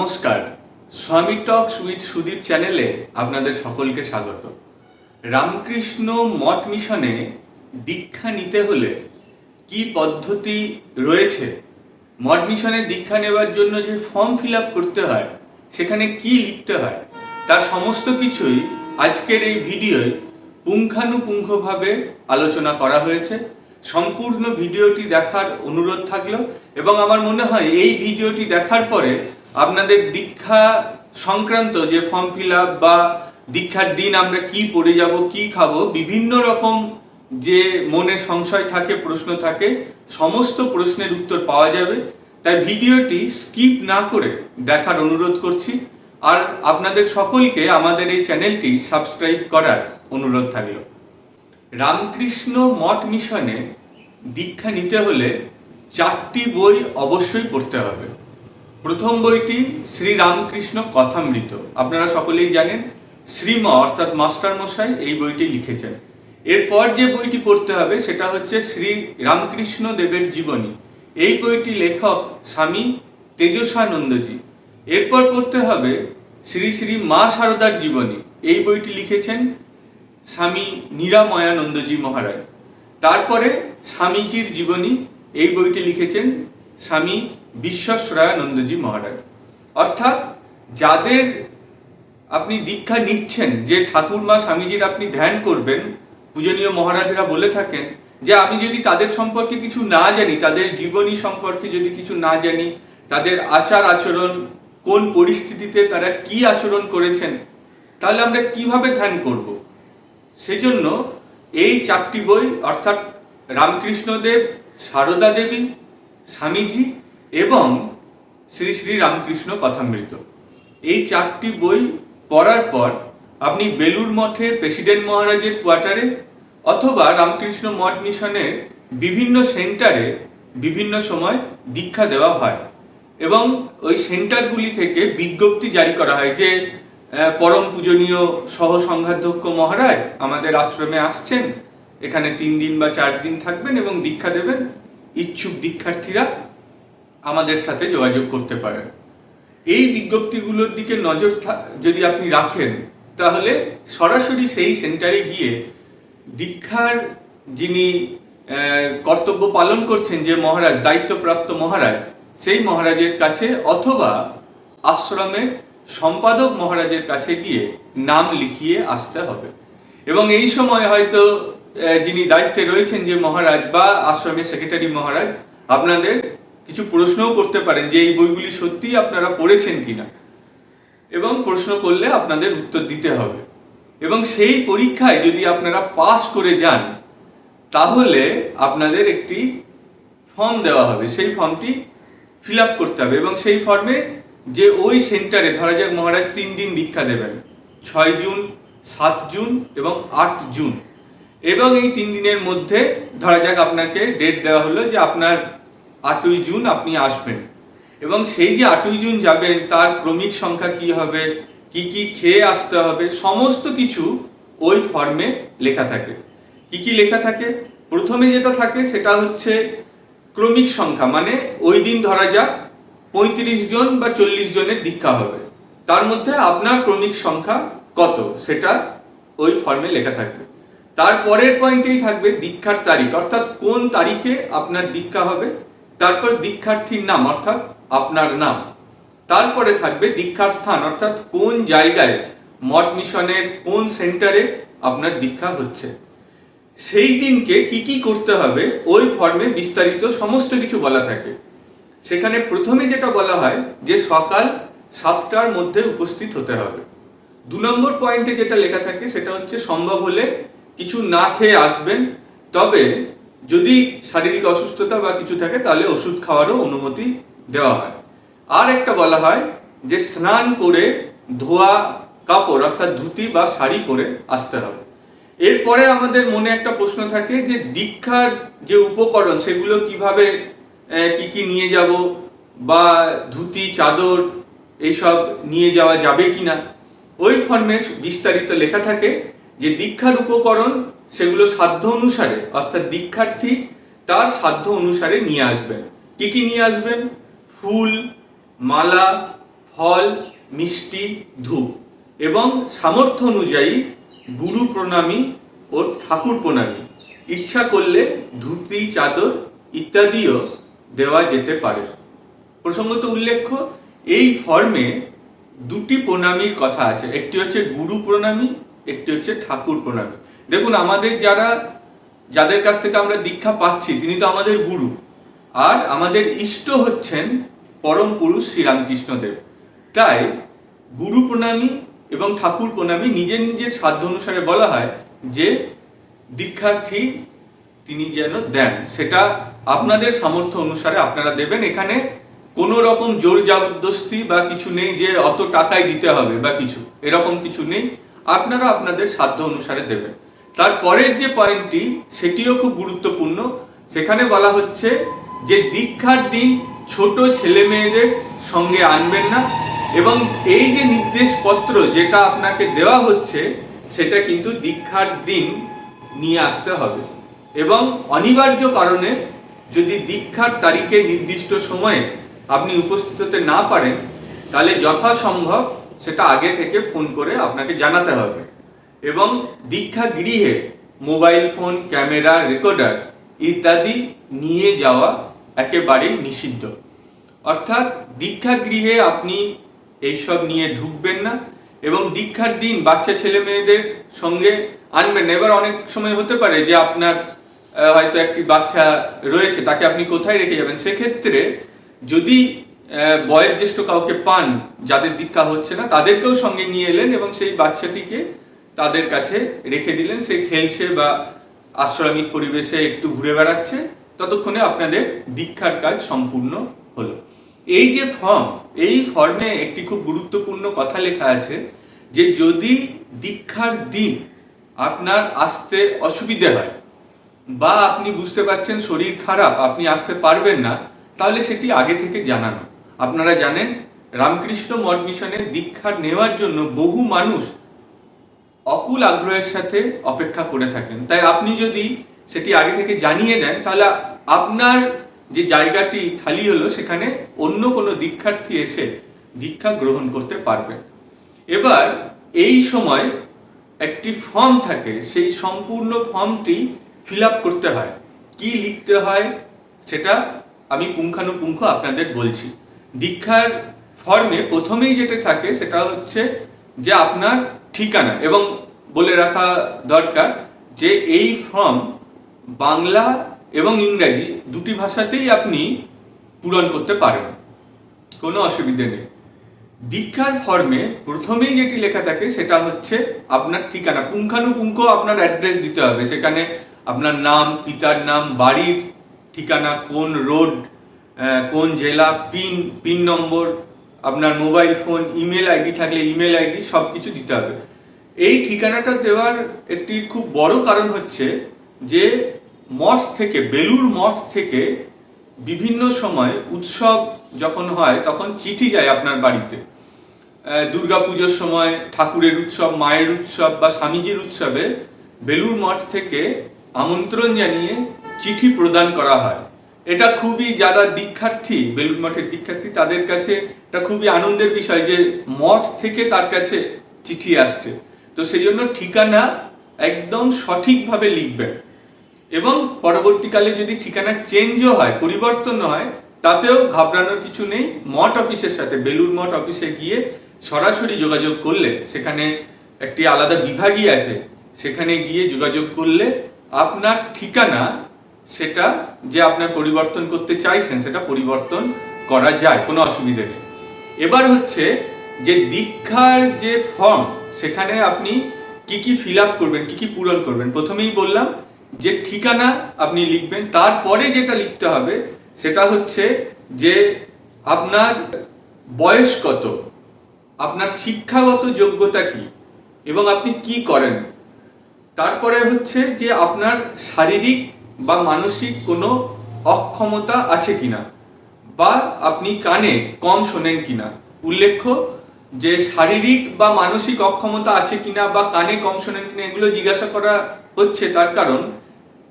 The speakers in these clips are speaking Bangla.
নমস্কার, স্বামী টক্স উইথ সুদীপ চ্যানেলে আপনাদের সকলকে স্বাগত। রামকৃষ্ণ মঠ মিশনে দীক্ষা নিতে হলে কি পদ্ধতি রয়েছে? মঠ মিশনে দীক্ষা নেবার জন্য যে ফর্ম ফিল আপ করতে হয়, সেখানে কি লিখতে হয়, তার সমস্ত কিছুই আজকের এই ভিডিওয় পুঙ্খানুপুঙ্খভাবে আলোচনা করা হয়েছে। সম্পূর্ণ ভিডিওটি দেখার অনুরোধ থাকল এবং আমার মনে হয় এই ভিডিওটি দেখার পরে আপনাদের দীক্ষা সংক্রান্ত যে ফর্ম ফিল আপ বা দীক্ষার দিন আমরা কি পড়ে যাব, কি খাব, বিভিন্ন রকম যে মনে সংশয় থাকে, প্রশ্ন থাকে, সমস্ত প্রশ্নের উত্তর পাওয়া যাবে। তাই ভিডিওটি স্কিপ না করে দেখার অনুরোধ করছি। আর আপনাদের সকলকে আমাদের এই চ্যানেলটি সাবস্ক্রাইব করার অনুরোধ থাকল। রামকৃষ্ণ মঠ মিশনে দীক্ষা নিতে হলে চারটি বই অবশ্যই পড়তে হবে। প্রথম বইটি শ্রী রামকৃষ্ণ কথামৃত। আপনারা সকলেই জানেন, শ্রীম অর্থাৎ মাস্টার মশাই এই বইটি লিখেছেন। এরপর যে বইটি পড়তে হবে সেটা হচ্ছে শ্রী রামকৃষ্ণ দেবের জীবনী। এই বইটি লেখক স্বামী তেজসানন্দজি এরপর পড়তে হবে শ্রী শ্রী মা সারদার জীবনী। এই বইটি লিখেছেন স্বামী নিরাময়ানন্দজি মহারাজ। তারপরে স্বামীজির জীবনী, এই বইটি লিখেছেন স্বামী বিশ্বশ্রয়ানন্দজি মহারাজ। অর্থাৎ যাদের আপনি দীক্ষা নিচ্ছেন, যে ঠাকুরমা স্বামীজির আপনি ধ্যান করবেন, পূজনীয় মহারাজরা বলে থাকেন যে, আমি যদি তাদের সম্পর্কে কিছু না জানি, তাদের জীবনী সম্পর্কে যদি কিছু না জানি, তাদের আচার আচরণ, কোন পরিস্থিতিতে তারা কি আচরণ করেছেন, তাহলে আমরা কীভাবে ধ্যান করব? সেজন্য এই চারটি বই, অর্থাৎ রামকৃষ্ণদেব, সারদা দেবী স্বামীজি এবং শ্রী শ্রী রামকৃষ্ণ কথামৃত। এই চারটি বই পড়ার পর আপনি বেলুর মঠের প্রেসিডেন্ট মহারাজের কোয়ার্টারে অথবা রামকৃষ্ণ মঠ মিশনের বিভিন্ন সেন্টারে বিভিন্ন সময় দীক্ষা দেওয়া হয় এবং ওই সেন্টারগুলি থেকে বিজ্ঞপ্তি জারি করা হয় যে পরম পূজনীয় সহ সংঘাধ্যক্ষ মহারাজ আমাদের আশ্রমে আসছেন। এখানে তিন দিন বা চার দিন থাকবেন এবং দীক্ষা দেবেন। ইচ্ছুক দীক্ষার্থীরা আমাদের সাথে যোগাযোগ করতে পারেন। এই বিজ্ঞপ্তিগুলোর দিকে নজর যদি আপনি রাখেন, তাহলে সরাসরি সেই সেন্টারে গিয়ে দীক্ষার যিনি কর্তব্য পালন করছেন যে মহারাজ, দায়িত্বপ্রাপ্ত মহারাজ, সেই মহারাজের কাছে অথবা আশ্রমের সম্পাদক মহারাজের কাছে গিয়ে নাম লিখিয়ে আসতে হবে। এবং এই সময় হয়তো যিনি দায়িত্বে রয়েছেন যে মহারাজ বা আশ্রমের সেক্রেটারি মহারাজ, আপনাদের কিছু প্রশ্নও করতে পারেন যে এই বইগুলি সত্যিই আপনারা পড়েছেন কিনা। এবং প্রশ্ন করলে আপনাদের উত্তর দিতে হবে। এবং সেই পরীক্ষায় যদি আপনারা পাস করে যান, তাহলে আপনাদের একটি ফর্ম দেওয়া হবে। সেই ফর্মটি ফিল আপ করতে হবে। এবং সেই ফর্মে যে ওই সেন্টারে ধরা যাক মহারাজ তিন দিন দীক্ষা দেবেন, ছয় জুন, সাত জুন এবং আট জুন এবং এই তিন দিনের মধ্যে ধরা যাক আপনাকে ডেট দেওয়া হলো যে আপনার আটই জুন আপনি আসবেন। এবং সেই যে আটই জুন যাবেন, তার ক্রমিক সংখ্যা কি হবে, কি কি খেয়ে আসতে হবে, সমস্ত কিছু ওই ফর্মে লেখা থাকে। কি কি লেখা থাকে? প্রথমে যেটা থাকে সেটা হচ্ছে ক্রমিক সংখ্যা মানে ওই দিন ধরা যাক পঁয়ত্রিশ জন বা চল্লিশ জনের দীক্ষা হবে। তার মধ্যে আপনার ক্রমিক সংখ্যা কত? সেটা ওই ফর্মে লেখা থাকবে। তার পরের পয়েন্টেই থাকবে দীক্ষার তারিখ। অর্থাৎ কোন তারিখে আপনার দীক্ষা হবে? তারপর দীক্ষার্থীর নাম, অর্থাৎ আপনার নাম। তারপরে থাকবে দীক্ষার স্থান, অর্থাৎ কোন জায়গায়, মঠ মিশনের কোন সেন্টারে আপনার দীক্ষা হচ্ছে। সেই দিনকে কি কি করতে হবে, ওই ফর্মে বিস্তারিত সমস্ত কিছু বলা থাকে। সেখানে প্রথমে যেটা বলা হয়, যে সকাল সাতটার মধ্যে উপস্থিত হতে হবে। দু নম্বর পয়েন্টে যেটা লেখা থাকে, সেটা হচ্ছে সম্ভব হলে কিছু না খেয়ে আসবেন, তবে যদি শারীরিক অসুস্থতা বা কিছু থাকে, তাহলে ওষুধ খাওয়ারও অনুমতি দেওয়া হয়। আর একটা বলা হয় যে স্নান করে ধোয়া কাপড়, অর্থাৎ ধুতি বা শাড়ি পরে আসতে হবে। এরপরে আমাদের মনে একটা প্রশ্ন থাকে যে দীক্ষার যে উপকরণ, সেগুলো কীভাবে কি কি নিয়ে যাব বা ধুতি, চাদর এইসব নিয়ে যাওয়া যাবে কিনা? ওই ফর্মে বিস্তারিত লেখা থাকে যে দীক্ষার উপকরণ সেগুলো সাধ্য অনুসারে, অর্থাৎ দীক্ষার্থী তার সাধ্য অনুসারে নিয়ে আসবেন। কি কি নিয়ে আসবেন? ফুল, মালা, ফল, মিষ্টি, ধূপ এবং সামর্থ্য অনুযায়ী গুরু প্রণামী ও ঠাকুর প্রণামী। ইচ্ছা করলে ধুতি চাদর ইত্যাদিও দেওয়া যেতে পারে। প্রসঙ্গত উল্লেখ্য, এই ফর্মে দুটি প্রণামীর কথা আছে। একটি হচ্ছে গুরু প্রণামী একটি হচ্ছে ঠাকুর প্রণামী। দেখুন, আমাদের যারা, যাদের কাছ থেকে আমরা দীক্ষা পাচ্ছি, তিনি তো আমাদের গুরু। আর আমাদের ইষ্ট হচ্ছেন পরম পুরুষ শ্রীরামকৃষ্ণদেব। তাই গুরু প্রণামী এবং ঠাকুর প্রণামী নিজের নিজের সাধ্য অনুসারে বলা হয় যে, দীক্ষার্থী তিনি যেন দেন। সেটা আপনাদের সামর্থ্য অনুসারে আপনারা দেবেন। এখানে কোনো রকম জোর জবরদস্তি বা কিছু নেই যে অত টাকাই দিতে হবে বা কিছু। এরকম কিছু নেই। আপনারা আপনাদের সাধ্য অনুসারে দেবেন। তারপরের যে পয়েন্টটি সেটিও খুব গুরুত্বপূর্ণ। সেখানে বলা হচ্ছে যে, দীক্ষার দিন ছোট ছেলে মেয়েদের সঙ্গে আনবেন না এবং এই যে নির্দেশপত্র যেটা আপনাকে দেওয়া হচ্ছে, সেটা কিন্তু দীক্ষার দিন নিয়ে আসতে হবে। এবং অনিবার্য কারণে যদি দীক্ষার তারিখে নির্দিষ্ট সময়ে আপনি উপস্থিত হতে না পারেন, তাহলে যথাসম্ভব সেটা আগে থেকে ফোন করে আপনাকে জানাতে হবে। এবং দীক্ষা গৃহে মোবাইল ফোন, ক্যামেরা, রেকর্ডার ইত্যাদি নিয়ে যাওয়া একেবারেই নিষিদ্ধ। অর্থাৎ দীক্ষা গৃহে আপনি এইসব নিয়ে ঢুকবেন না এবং দীক্ষার দিন বাচ্চা ছেলে মেয়েদের সঙ্গে আনবেন এবার অনেক সময় হতে পারে যে আপনার হয়তো একটি বাচ্চা রয়েছে, তাকে আপনি কোথায় রেখে যাবেন? সেক্ষেত্রে যদি বয়োজ্যেষ্ঠ কাউকে পান, যাদের দীক্ষা হচ্ছে না, তাদেরকেও সঙ্গে নিয়ে এলেন এবং সেই বাচ্চাটিকে তাদের কাছে রেখে দিলেন। সে খেলছে বা আশ্রমিক পরিবেশে একটু ঘুরে বেড়াচ্ছে। ততক্ষণে আপনাদের দীক্ষার কাজ সম্পূর্ণ হলো। এই যে ফর্ম এই ফর্মে একটি খুব গুরুত্বপূর্ণ কথা লেখা আছে যে, যদি দীক্ষার দিন আপনার আসতে অসুবিধে হয় বা আপনি বুঝতে পারছেন শরীর খারাপ, আপনি আসতে পারবেন না, তাহলে সেটি আগে থেকে জানানো। আপনারা জানেন, রামকৃষ্ণ মঠ মিশনে দীক্ষা নেওয়ার জন্য বহু মানুষ অকুল আগ্রহের সাথে অপেক্ষা করে থাকেন। তাই আপনি যদি সেটি আগে থেকে জানিয়ে দেন, তাহলে আপনার যে জায়গাটি খালি হলো, সেখানে অন্য কোনো দীক্ষার্থী এসে দীক্ষা গ্রহণ করতে পারবে। এবার এই সময় একটি ফর্ম থাকে, সেই সম্পূর্ণ ফর্মটি ফিল করতে হয়। কি লিখতে হয়, সেটা আমি পুঙ্খানুপুঙ্খ আপনাদের বলছি। দীক্ষার ফর্মে প্রথমেই যেটা থাকে সেটা হচ্ছে যে আপনার ঠিকানা এবং বলে রাখা দরকার যে এই ফর্ম বাংলা এবং ইংরাজি দুটি ভাষাতেই আপনি পূরণ করতে পারেন। কোনো অসুবিধে নেই। দীক্ষার ফর্মে প্রথমেই যেটি লেখা থাকে সেটা হচ্ছে আপনার ঠিকানা। পুঙ্খানুপুঙ্খ আপনার অ্যাড্রেস দিতে হবে। সেখানে আপনার নাম, পিতার নাম, বাড়ির ঠিকানা, কোন রোড কোন জেলা, পিন পিন নম্বর, আপনার মোবাইল ফোন, ইমেল আইডি থাকলে ইমেল আইডি সব কিছু দিতে হবে। এই ঠিকানাটা দেওয়ার একটি খুব বড় কারণ হচ্ছে যে, মঠ থেকে বেলুর মঠ থেকে বিভিন্ন সময় উৎসব যখন হয়, তখন চিঠি যায় আপনার বাড়িতে। দুর্গা পুজোর সময় ঠাকুরের উৎসব, মায়ের উৎসব বা স্বামীজির উৎসবে বেলুর মঠ থেকে আমন্ত্রণ জানিয়ে চিঠি প্রদান করা হয়। এটা খুবই যারা দীক্ষার্থী বেলুর মঠের দীক্ষার্থী, তাদের কাছে এটা খুবই আনন্দের বিষয় যে মঠ থেকে তার কাছে চিঠি আসছে। তো সেই জন্য ঠিকানা একদম সঠিকভাবে লিখবেন। এবং পরবর্তীকালে যদি ঠিকানা চেঞ্জও হয়, পরিবর্তন হয়, তাতেও ঘাবড়ানোর কিছু নেই। মঠ অফিসের সাথে বেলুর মঠ অফিসে গিয়ে সরাসরি যোগাযোগ করলে, সেখানে একটি আলাদা বিভাগই আছে, সেখানে গিয়ে যোগাযোগ করলে আপনার ঠিকানা সেটা যে আপনার পরিবর্তন করতে চাইছেন, সেটা পরিবর্তন করা যায়, কোনো অসুবিধে নেই। এবার হচ্ছে যে দীক্ষার যে ফর্ম সেখানে আপনি কি কি ফিল আপ করবেন, কি কি পূরণ করবেন, প্রথমেই বললাম যে ঠিকানা আপনি লিখবেন, তারপরে যেটা লিখতে হবে, সেটা হচ্ছে যে আপনার বয়স কত, আপনার শিক্ষাগত যোগ্যতা কি, এবং আপনি কি করেন। তারপরে হচ্ছে যে আপনার শারীরিক বা মানসিক কোনো অক্ষমতা আছে কিনা, বা আপনি কানে কম শোনেন কিনা। উল্লেখ্য যে শারীরিক বা মানসিক অক্ষমতা আছে কিনা বা কানে কম শোনেন কিনা এগুলো জিজ্ঞাসা করা হচ্ছে তার কারণ,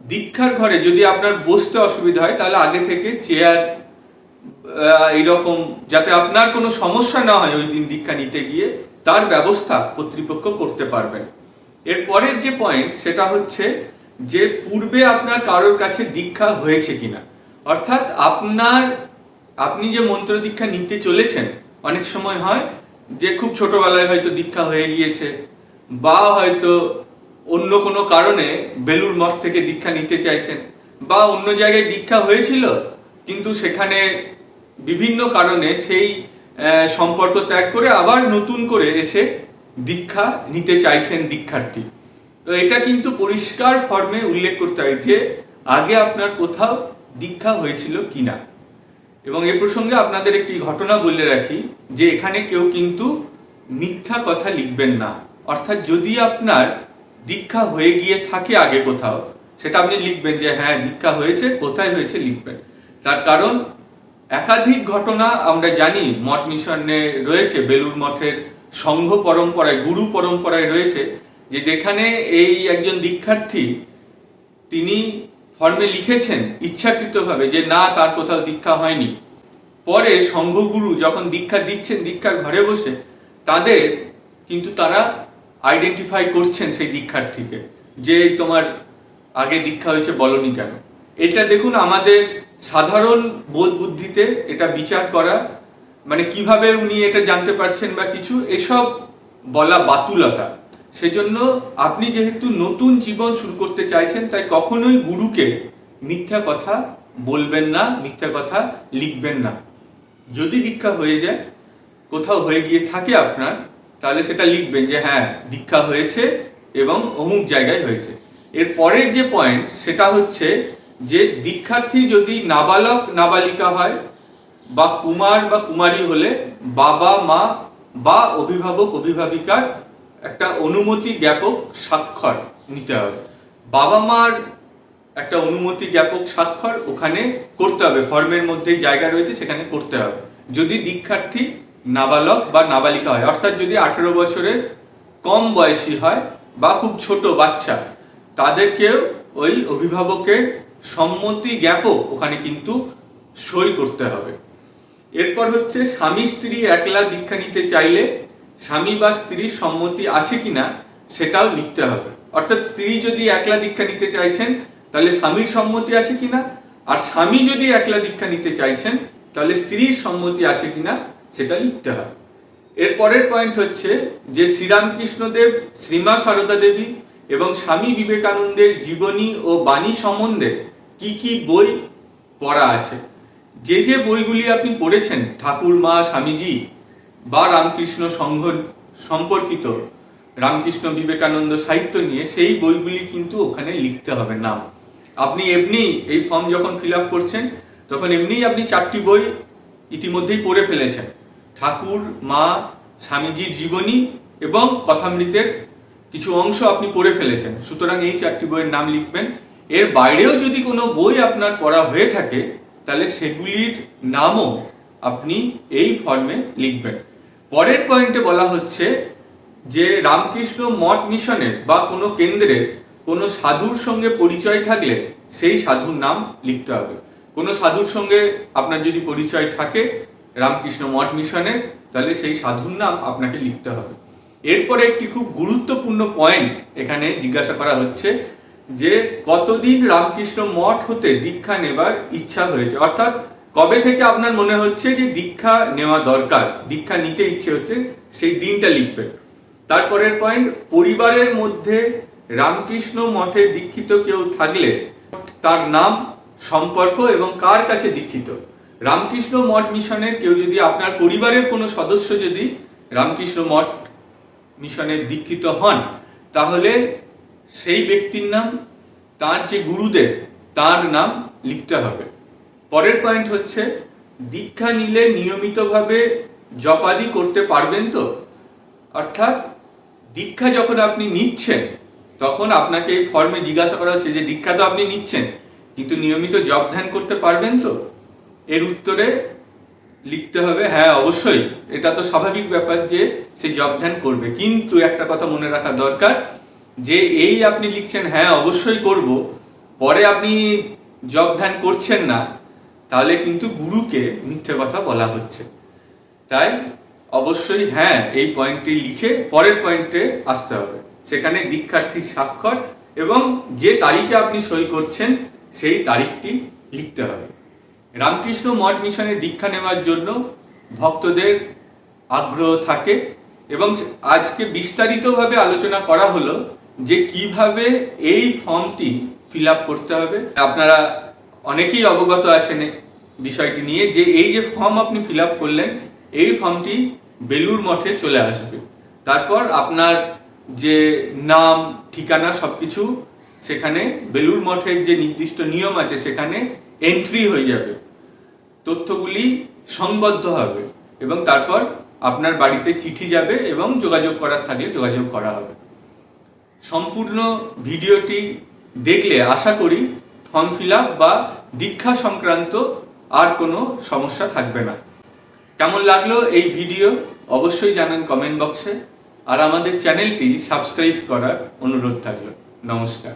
দীক্ষার ঘরে যদি আপনার বসতে অসুবিধা হয়, তাহলে আগে থেকে চেয়ার এইরকম যাতে আপনার কোনো সমস্যা না হয় ওই দিন দীক্ষা নিতে গিয়ে, তার ব্যবস্থা কর্তৃপক্ষ করতে পারবেন। এরপরের যে পয়েন্ট সেটা হচ্ছে যে পূর্বে আপনার কারোর কাছে দীক্ষা হয়েছে কিনা। অর্থাৎ আপনার, আপনি যে মন্ত্র দীক্ষা নিতে চলেছেন, অনেক সময় হয় যে খুব ছোটবেলায় হয়তো দীক্ষা হয়ে গিয়েছে, বা হয়তো অন্য কোনো কারণে বেলুর মঠ থেকে দীক্ষা নিতে চাইছেন, বা অন্য জায়গায় দীক্ষা হয়েছিল, কিন্তু সেখানে বিভিন্ন কারণে সেই সম্পর্ক ত্যাগ করে আবার নতুন করে এসে দীক্ষা নিতে চাইছেন দীক্ষার্থী। তো এটা কিন্তু পরিষ্কার ফর্মে উল্লেখ করতে হয় যে আগে আপনার কোথাও দীক্ষা হয়েছিল কিনা। এবং এ প্রসঙ্গে আপনাদের একটি ঘটনা বলে রাখি যে এখানে কেউ কিন্তু মিথ্যা কথা লিখবেন না। অর্থাৎ যদি আপনার দীক্ষা হয়ে গিয়ে থাকে আগে কোথাও, সেটা আপনি লিখবেন যে হ্যাঁ দীক্ষা হয়েছে, কোথায় হয়েছে লিখবেন। তার কারণ একাধিক ঘটনা আমরা জানি, মঠ মিশনে রয়েছে বেলুর মঠের সংঘ পরম্পরায়, গুরু পরম্পরায় রয়েছে। যে যেখানে এই একজন দীক্ষার্থী, তিনি ফর্মে লিখেছেন ইচ্ছাকৃতভাবে যে না, তার কোথাও দীক্ষা হয়নি। পরে সংঘগুরু যখন দীক্ষা দিচ্ছেন, দীক্ষার ঘরে বসে, তাদের কিন্তু তারা আইডেন্টিফাই করছেন সেই দীক্ষার্থীকে যে তোমার আগে দীক্ষা হয়েছে, বলনি কেন। এটা দেখুন আমাদের সাধারণ বোধ বুদ্ধিতে এটা বিচার করা মানে কীভাবে উনি এটা জানতে পারছেন বা কিছু, এসব বলা বাতুলতা। সেজন্য আপনি যেহেতু নতুন জীবন শুরু করতে চাইছেন, তাই কখনোই গুরুকে মিথ্যা কথা বলবেন না, মিথ্যা কথা লিখবেন না। যদি দীক্ষা হয়ে যায়, কোথাও হয়ে গিয়ে থাকে আপনার, তাহলে সেটা লিখবেন যে হ্যাঁ দীক্ষা হয়েছে এবং অমুক জায়গায় হয়েছে। এর পরের যে পয়েন্ট সেটা হচ্ছে যে দীক্ষার্থী যদি নাবালক, নাবালিকা হয়, বা কুমার বা কুমারী হলে বাবা, মা বা অভিভাবক, অভিভাবিকার একটা অনুমতি জ্ঞাপক স্বাক্ষর নিতে হবে। বাবা মার একটা অনুমতি জ্ঞাপক স্বাক্ষর ওখানে করতে হবে। ফর্মের মধ্যে জায়গা রয়েছে, সেখানে করতে হবে। যদি দীক্ষার্থী নাবালক বা নাবালিকা হয়, অর্থাৎ যদি আঠেরো বছরের কম বয়সী হয় বা খুব ছোট বাচ্চা, তাদেরকেও ওই অভিভাবকের সম্মতি জ্ঞাপক ওখানে কিন্তু সই করতে হবে। এরপর হচ্ছে, স্বামী স্ত্রী একলা দীক্ষা নিতে চাইলে স্বামী বা স্ত্রীর সম্মতি আছে কিনা সেটাও লিখতে হবে। অর্থাৎ স্ত্রী যদি একলা দীক্ষা নিতে চাইছেন, তাহলে স্বামীর সম্মতি আছে কিনা? আর স্বামী যদি একলা দীক্ষা নিতে চাইছেন, তাহলে স্ত্রীর সম্মতি আছে কিনা সেটা লিখতে হবে। এর পরের পয়েন্ট হচ্ছে যে শ্রীরামকৃষ্ণদেব, শ্রীমা সারদা দেবী এবং স্বামী বিবেকানন্দের জীবনী ও বাণী সম্বন্ধে কি কি বই পড়া আছে? যে যে বইগুলি আপনি পড়েছেন ঠাকুর মা স্বামীজি বা রামকৃষ্ণ সংঘ সম্পর্কিত রামকৃষ্ণ বিবেকানন্দ সাহিত্য নিয়ে সেই বইগুলি কিন্তু ওখানে লিখতে হবে নাম আপনি এমনি এই ফর্ম যখন ফিল আপ করছেন, তখন এমনিই আপনি চারটি বই ইতিমধ্যেই পড়ে ফেলেছেন। ঠাকুর, মা, স্বামীজির জীবনী এবং কথামৃতের কিছু অংশ আপনি পড়ে ফেলেছেন। সুতরাং এই চারটি বইয়ের নাম লিখবেন। এর বাইরেও যদি কোনো বই আপনার পড়া হয়ে থাকে, তাহলে সেগুলির নামও আপনি এই ফর্মে লিখবেন। পরের পয়েন্টে বলা হচ্ছে যে রামকৃষ্ণ মঠ মিশনের বা কোনো কেন্দ্রে কোনো সাধুর সঙ্গে পরিচয় থাকলে সেই সাধুর নাম লিখতে হবে। কোনো সাধুর সঙ্গে আপনার যদি পরিচয় থাকে রামকৃষ্ণ মঠ মিশনের, তাহলে সেই সাধুর নাম আপনাকে লিখতে হবে। এরপরে একটি খুব গুরুত্বপূর্ণ পয়েন্ট এখানে জিজ্ঞাসা করা হচ্ছে যে কতদিন রামকৃষ্ণ মঠ হতে দীক্ষা নেবার ইচ্ছা হয়েছে? অর্থাৎ কবে থেকে আপনার মনে হচ্ছে যে দীক্ষা নেওয়া দরকার? দীক্ষা নিতে ইচ্ছে হচ্ছে, সেই দিনটা লিখবেন তারপরের পয়েন্ট পরিবারের মধ্যে রামকৃষ্ণ মঠে দীক্ষিত কেউ থাকলে তার নাম, সম্পর্ক এবং কার কাছে দীক্ষিত? রামকৃষ্ণ মঠ মিশনের কেউ যদি আপনার পরিবারের কোনো সদস্য যদি রামকৃষ্ণ মঠ মিশনের দীক্ষিত হন, তাহলে সেই ব্যক্তির নাম, তার যে গুরুদেব, তার নাম লিখতে হবে। পরের পয়েন্ট হচ্ছে, দীক্ষা নিলে নিয়মিতভাবে জপাদি করতে পারবেন তো? অর্থাৎ, দীক্ষা যখন আপনি নিচ্ছেন, তখন আপনাকে এই ফর্মে জিজ্ঞাসা করা হচ্ছে যে, দীক্ষা তো আপনি নিচ্ছেন, কিন্তু নিয়মিত জব ধ্যান করতে পারবেন তো? এর উত্তরে লিখতে হবে হ্যাঁ অবশ্যই। এটা তো স্বাভাবিক ব্যাপার যে, সে জব ধ্যান করবে। কিন্তু একটা কথা মনে রাখা দরকার, যে এই আপনি লিখছেন হ্যাঁ অবশ্যই করব। পরে আপনি জব ধ্যান করছেন না তাহলে কিন্তু গুরুকে মিথ্যে কথা বলা হচ্ছে। তাই অবশ্যই হ্যাঁ এই পয়েন্টটি লিখে পরের পয়েন্টে আসতে হবে। সেখানে দীক্ষার্থীর স্বাক্ষর এবং যে তারিখে আপনি সই করছেন, সেই তারিখটি লিখতে হবে। রামকৃষ্ণ মঠ মিশনে দীক্ষা নেওয়ার জন্য ভক্তদের আগ্রহ থাকে এবং আজকে বিস্তারিতভাবে আলোচনা করা হলো যে কীভাবে এই ফর্মটি ফিল করতে হবে। আপনারা অনেকেই অবগত আছেন বিষয়টি নিয়ে যে এই যে ফর্ম আপনি ফিল আপ করলেন, এই ফর্মটি বেলুর মঠে চলে আসবে। তারপর আপনার যে নাম, ঠিকানা সবকিছু সেখানে বেলুর মঠের যে নির্দিষ্ট নিয়ম আছে সেখানে এন্ট্রি হয়ে যাবে। তথ্যগুলি সংবদ্ধ হবে এবং তারপর আপনার বাড়িতে চিঠি যাবে এবং যোগাযোগ করার থাকলে যোগাযোগ করা হবে। সম্পূর্ণ ভিডিওটি দেখলে আশা করি ফর্ম ফিল বা দীক্ষা সংক্রান্ত আর কোনো সমস্যা থাকবে না। কেমন লাগল এই ভিডিও অবশ্যই জানান কমেন্ট বক্সে আর আমাদের চ্যানেলটি সাবস্ক্রাইব করার অনুরোধ থাকল। নমস্কার।